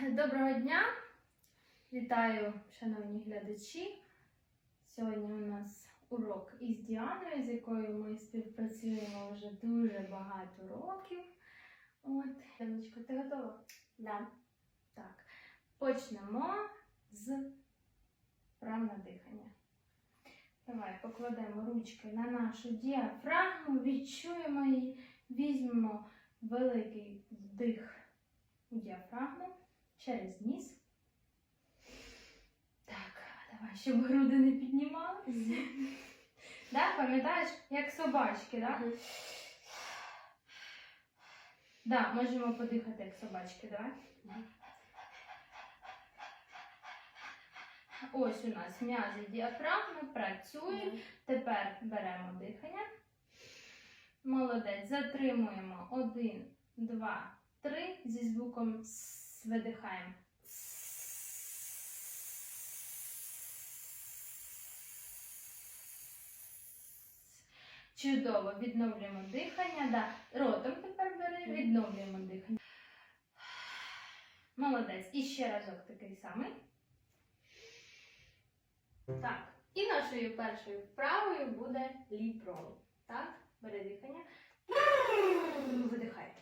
Доброго дня! Вітаю, шановні глядачі. Сьогодні у нас урок із Діаною, з якою ми співпрацюємо вже дуже багато років. От, Яночко, ти готова? Да. Так. Почнемо з прав на дихання. Давай покладемо ручки на нашу діафрагму, відчуємо її, візьмемо великий вдих у діафрагму через ніс. Так, давай, щоб груди не піднімалися. Да, пам'ятаєш, як собачки, да? Мгм. Да, можемо подихати як собачки, давай. Ось у нас м'язи діафрагми працюють. Тепер беремо дихання. Молодець. Затримуємо. Один, два, три. Зі звуком «с» видихаємо. Чудово. Відновлюємо дихання. Да. Ротом тепер бери, відновлюємо дихання. Молодець. І ще разок такий самий. Так. І нашою першою вправою буде ліп-рол. Так, бери дихання. Видихай.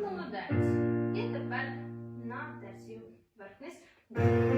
Молодець. І тепер на терцію вверх-вниз.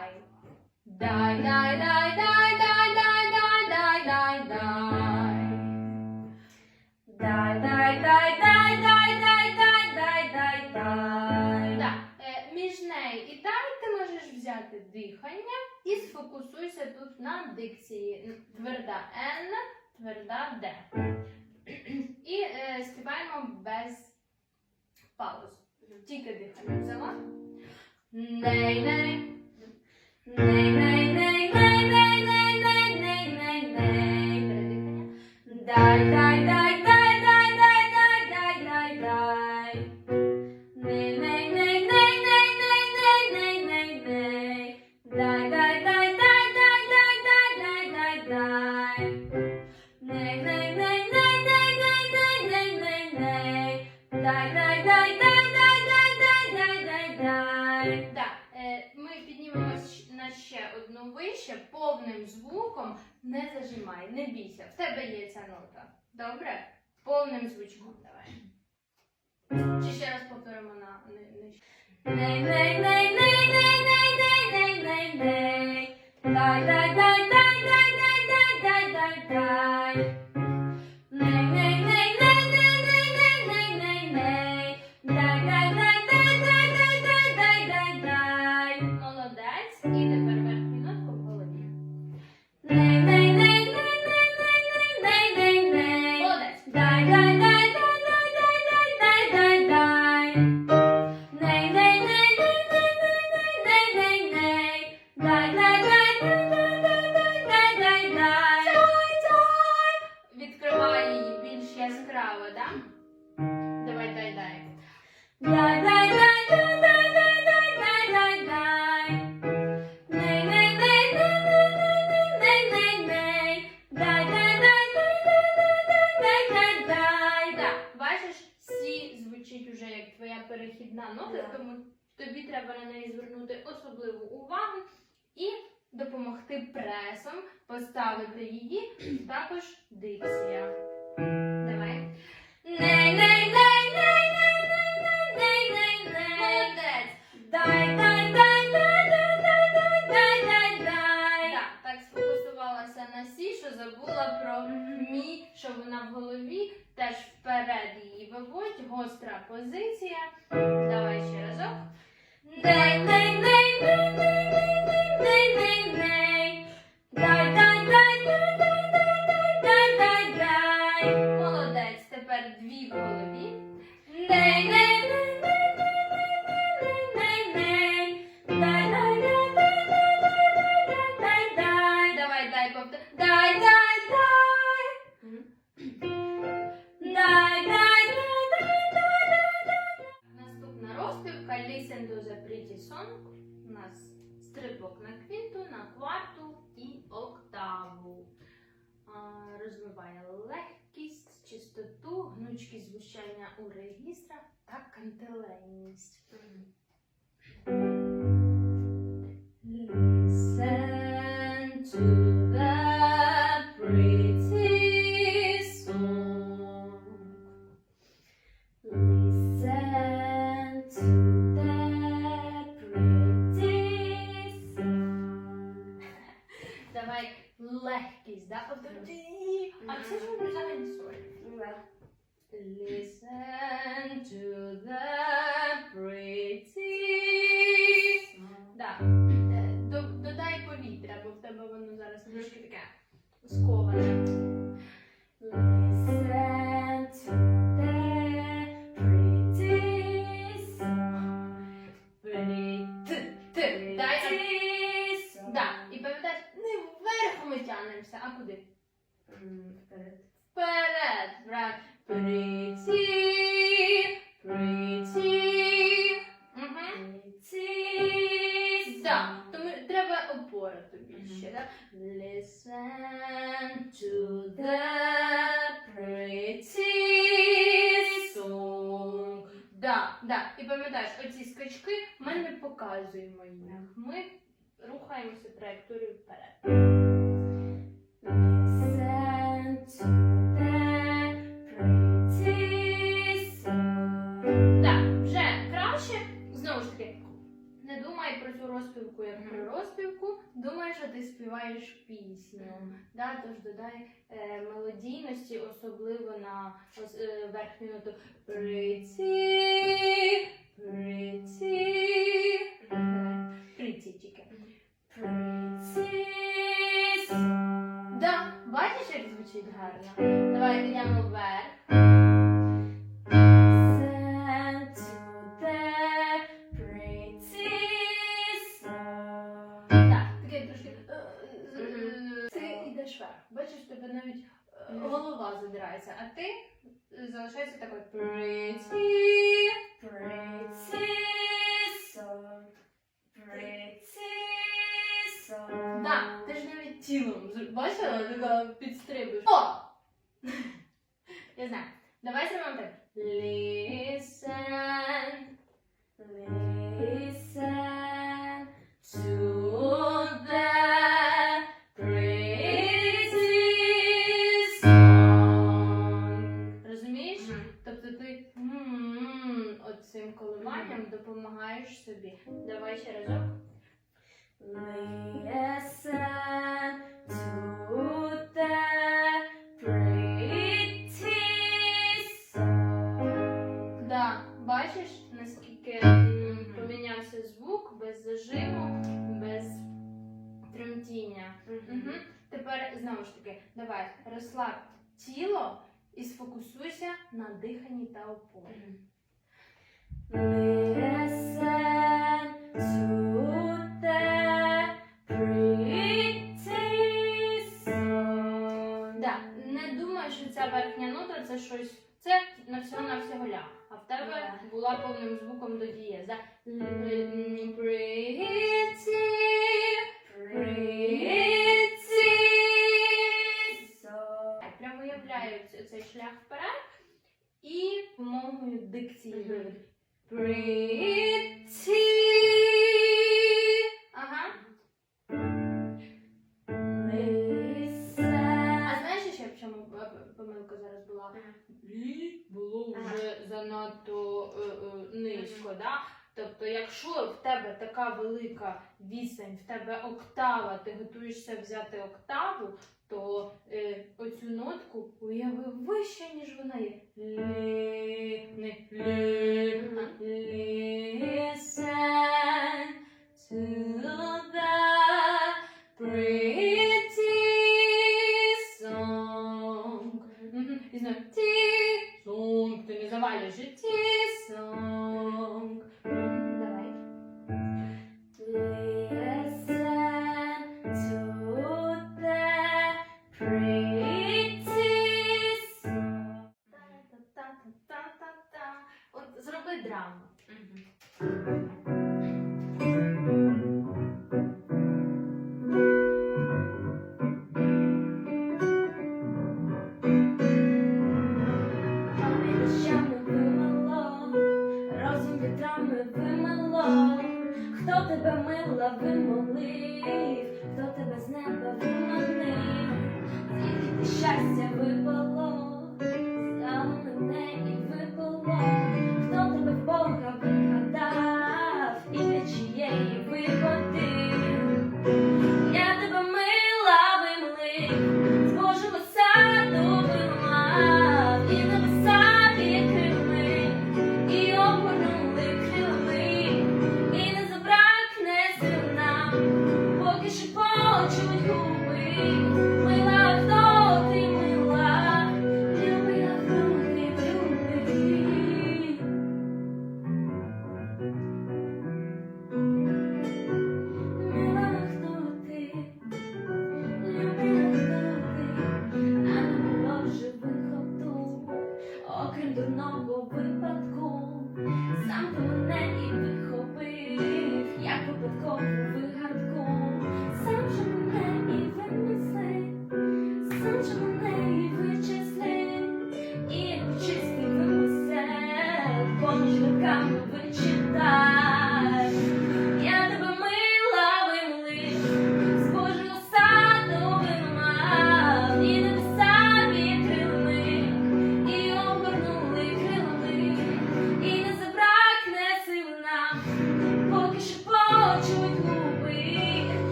дай. Дай, дай, дай, дай, дай, дай, дай, дай, дай, дай. Дай, дай, дай, дай, дай, дай, дай, дай, дай, дай. Так, Між нею і дай ти можеш взяти дихання і сфокусуйся тут на дикції. Тверда N, тверда d. І співаємо без пауз. Тільки дихання взяла. Ней-ней ней. Ней, ней, ней, ней, ней, ней, ней, ней, ней, дай, дай, дай, твоя перехідна нота, Да. тому тобі треба на неї звернути особливу увагу і допомогти пресом поставити її також дикція. Давай. Забула про мі, що вона в голові. Теж вперед її виводь, гостра позиція. Давай ще разок. Ней, ней, ней, ней, ней, ней, ней, ней, ней. Дай, дай, дай, дай, дай, дай, дай, дай, дай. Молодець. Тепер дві в голові. Ней, ней, кантеленність. Listen to the pretty song. Listen to the pretty song. Давай легкість, да? От тоді. А це ж ми взагалі соль. Listen to the сковане. Listen. І пам'ятаєш, не вверх ми тянемося, а куди? Вперед, опора тобі ще, да? Listen to the pretty song. Да, да. І пам'ятаєш, оці скачки ми не показуємо їх. Ми рухаємося траєкторією вперед. Listen to розпівку, як про розпівку, думаю, що ти співаєш пісню. Да, Тож додай е, мелодійності, особливо на ось, е, верхню ноту приці, приці, приці тільки. Приці. Да, бачиш, як звучить гарно. Давай підемо вверх. Да. Не думай, що ця верхня нота це щось. Це на всього на всього ля. А в тебе була повним звуком до дія. За приці. дієза. Прямо уявляють цей шлях вперед і допомогою дикції. Приці. Ага. землі було вже занадто е, е, низько. Да? Тобто, якщо в тебе така велика вісень, в тебе октава, ти готуєшся взяти октаву, то е, оцю нотку уяви вище, ніж вона є. Лі, не, лі.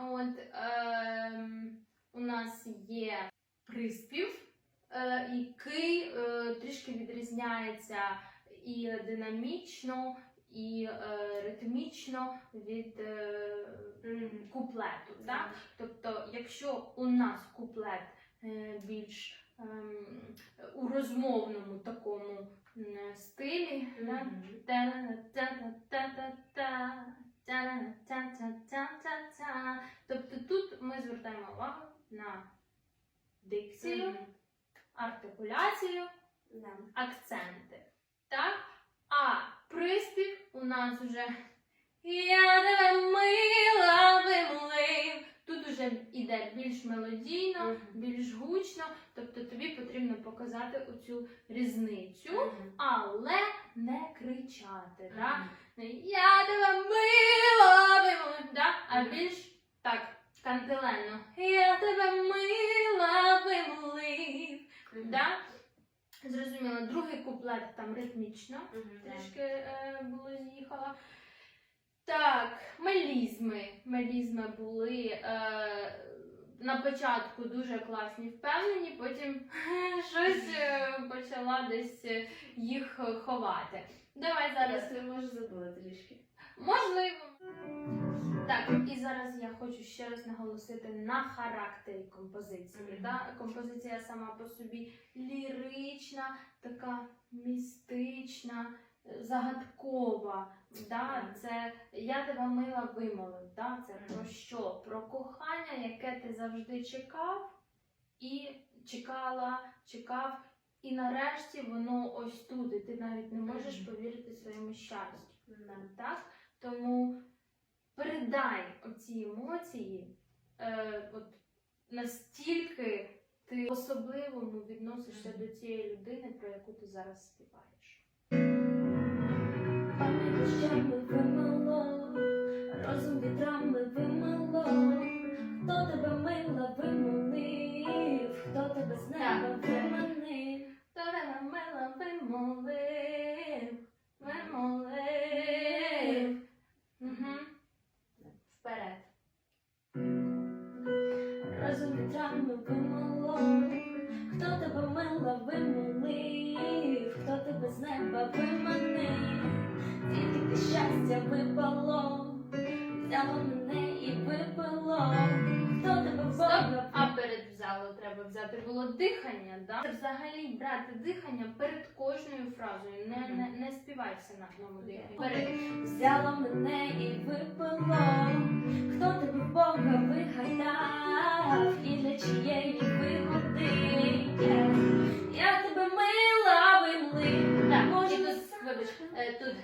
От ем, у нас є приспів, е, який е, трішки відрізняється і динамічно, і е, ритмічно від е, куплету. Да? Тобто, якщо у нас куплет е, більш ем, у розмовному такому стилі, да? Мгм. Та-на-та-та-та-та-та, та-на-та-та-та-та-та. Тобто тут ми звертаємо увагу на дикцію, артикуляцію, акценти. Так? А приспів у нас уже Я тебе мила вимлив. Тут уже йде більш мелодійно, більш гучно, тобто тобі потрібно показати оцю різницю, але не кричати. Я тебе мила да? а більш так кантиленно. Я тебе мила вимлив. Да? Зрозуміло, другий куплет там ритмічно трішки е, було з'їхала. Так, мелізми. Мелізми були е, на початку дуже класні, впевнені, потім щось е, почала десь е, їх ховати. Давай зараз ти може забула трішки. Можливо. Так, і зараз я хочу ще раз наголосити на характері композиції. Мгм. Да? Композиція сама по собі лірична, така містична, загадкова. Да? Це я тебе мила вимовив. Да? Це про що? Про кохання, яке ти завжди чекав, і чекала, чекав. І нарешті воно ось тут, і ти навіть не можеш повірити своєму щастю. Так? Тому передай оці емоції, е, от настільки ти по-особливому відносишся до цієї людини, про яку ти зараз співаєш. Дощами вимило, розум вітрами вимило. Хто тебе мила вимолив, хто тебе з неба виманив. Да? Взагалі брати дихання перед кожною фразою. Не, не, не співай все на одному диханні. Перед. Взяла мене і випило, хто тебе Бога вигадав, і для чиєї вигоди я тебе мила вимлив. Так, Може, тут, вибач, е, тут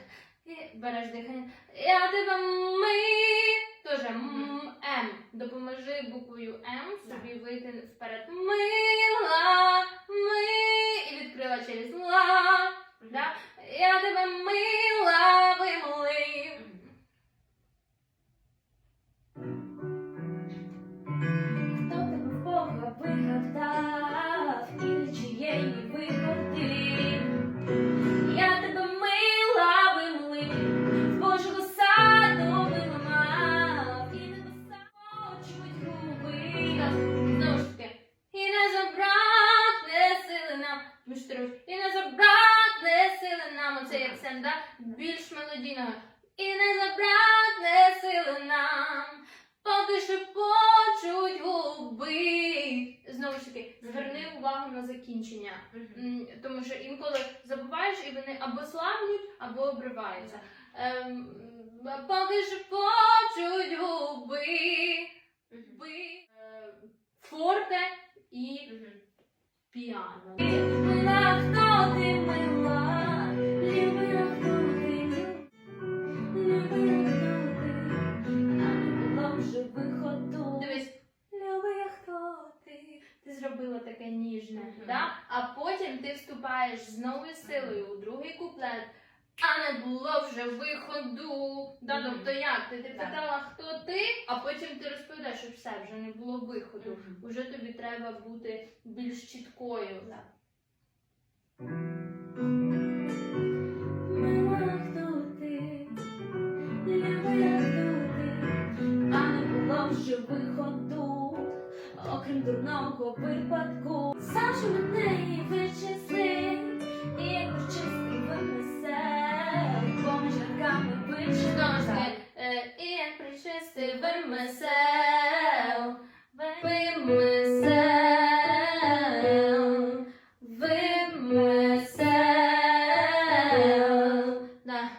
береш дихання. Я тебе ми. Тоже м. Допоможи буквою М собі вийти вперед. Мила, ми. І відкрила через ла. Да? Я тебе мила вимолив. Да? Більш мелодійного. І не забрати сили нам. Поки що почуть губи. Знову ж таки, зверни увагу на закінчення. Тому що інколи забуваєш і вони або слабнуть, або обриваються. Ем, поки що почуть губи. Би, е, форте і піано. ти зробила таке ніжне, uh -huh. да? а потім ти вступаєш з новою силою у другий куплет, а не було вже виходу. Да, uh -huh. Тобто як? Ти, ти питала, хто ти, а потім ти розповідаєш, що все вже не було виходу. Uh -huh. Уже тобі треба бути більш чіткою. Да. Вже виход окрім дурного випадку. Же мене і вичисли, і чистий вимисел, поміж роками вичисли. І як причистий вимисел, вимисел, вимисел. Да.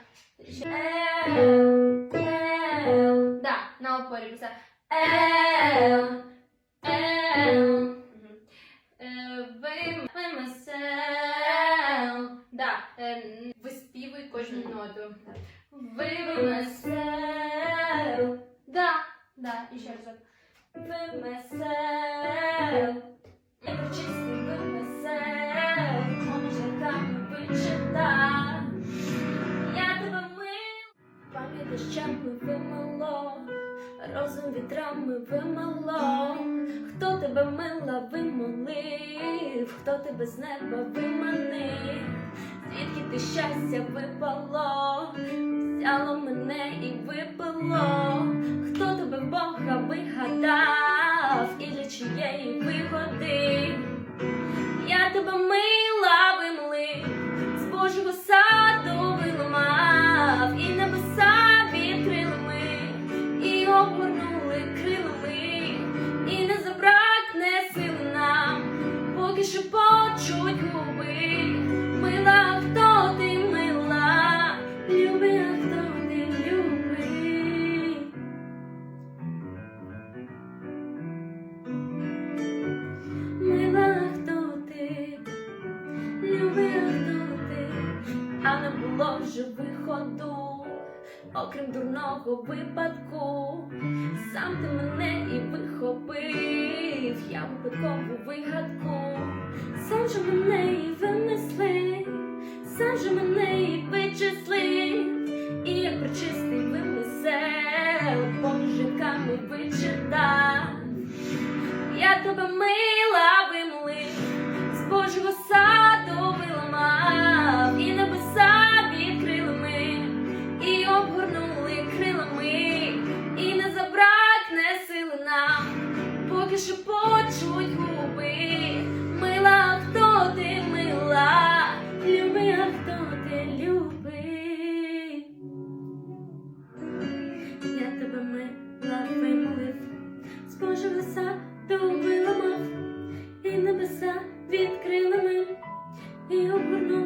Ел, ел, Да, на опорі писав. ел, Ел. Е, Вимисел. Да, е, виспівуй кожну ноту. Вимисел. Да, да, і ще разок. вимисел, чистий вимисел, поміж роками вичитав. Я тебе мил, пам'ять дощами вимило, розум вітрами вимало, Хто тебе мила вимолив, хто тебе з неба виманив, звідки ти щастя випало, взяло мене і випало. Окрім дурного випадку, сам ти мене і вихопив, я випадкову вигадку, сам же мене і винесли, сам же мене і вичислив, і як причистий вимисел, поміж жінками вичитав. Я тебе мила відкрили ми, і обгорнули